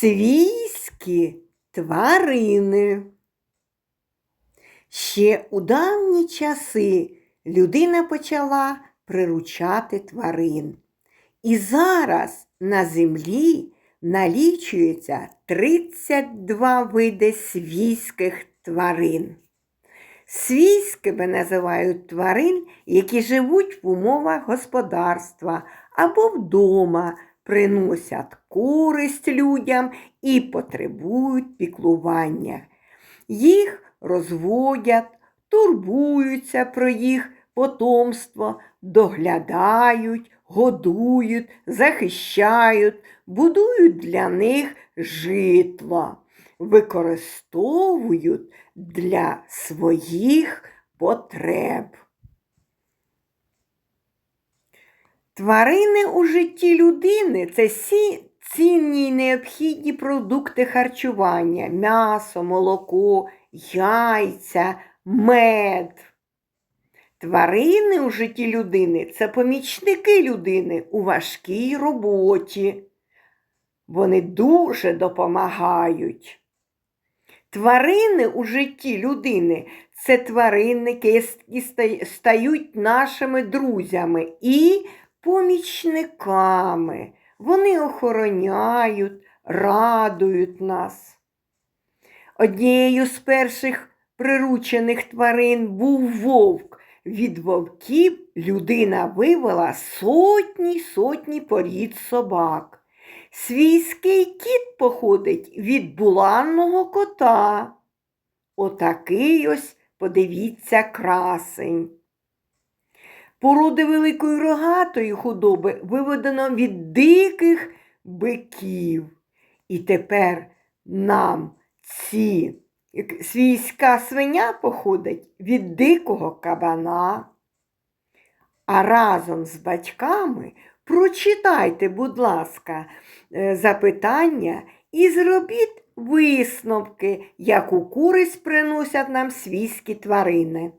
Свійські тварини. Ще у давні часи людина почала приручати тварин. І зараз на землі налічується 32 види свійських тварин. Свійськими називають тварин, які живуть в умовах господарства або вдома, приносять користь людям і потребують піклування. Їх розводять, турбуються про їх потомство, доглядають, годують, захищають, будують для них житло, використовують для своїх потреб. Тварини у житті людини це всі цінні й необхідні продукти харчування, м'ясо, молоко, яйця, мед. Тварини у житті людини це помічники людини у важкій роботі. Вони дуже допомагають. Тварини у житті людини це тваринники, які стають нашими друзями і помічниками. Вони охороняють, радують нас. Однією з перших приручених тварин був вовк. Від вовків людина вивела сотні сотні порід собак. Свійський кіт походить від буланного кота. Отакий ось, подивіться, красень. Породи великої рогатої худоби виведено від диких биків. І тепер нам ці свійська свиня походить від дикого кабана. А разом з батьками прочитайте, будь ласка, е, запитання і зробіть висновки, яку користь приносять нам свійські тварини.